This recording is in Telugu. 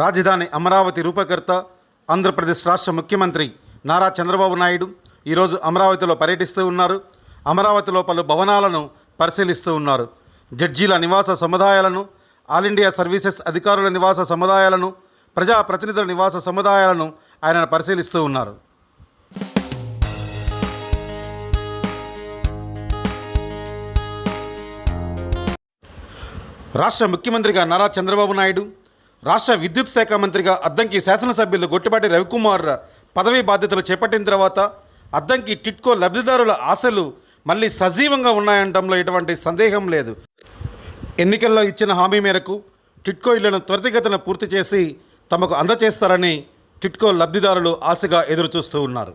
రాజధాని అమరావతి రూపకర్త ఆంధ్రప్రదేశ్ రాష్ట్ర ముఖ్యమంత్రి నారా చంద్రబాబు నాయుడు ఈరోజు అమరావతిలో పర్యటిస్తూ ఉన్నారు. అమరావతిలో పలు భవనాలను పరిశీలిస్తూ ఉన్నారు. జడ్జీల నివాస సముదాయాలను ఆల్ ఇండియా సర్వీసెస్ అధికారుల నివాస సముదాయాలను ప్రజాప్రతినిధుల నివాస సముదాయాలను ఆయన పరిశీలిస్తూ ఉన్నారు. రాష్ట్ర ముఖ్యమంత్రిగా నారా చంద్రబాబు నాయుడు రాష్ట్ర విద్యుత్ శాఖ మంత్రిగా అద్దంకి శాసనసభ్యులు గొట్టిపాటి రవికుమార్ పదవీ బాధ్యతలు చేపట్టిన తర్వాత అద్దంకి టిట్కో లబ్ధిదారుల ఆశలు మళ్ళీ సజీవంగా ఉన్నాయనడంలో ఎటువంటి సందేహం లేదు. ఎన్నికల్లో ఇచ్చిన హామీ మేరకు టిట్కో ఇళ్ళను త్వరితగతిన పూర్తి చేసి తమకు అందజేస్తారని టిట్కో లబ్ధిదారులు ఆశగా ఎదురుచూస్తూ ఉన్నారు.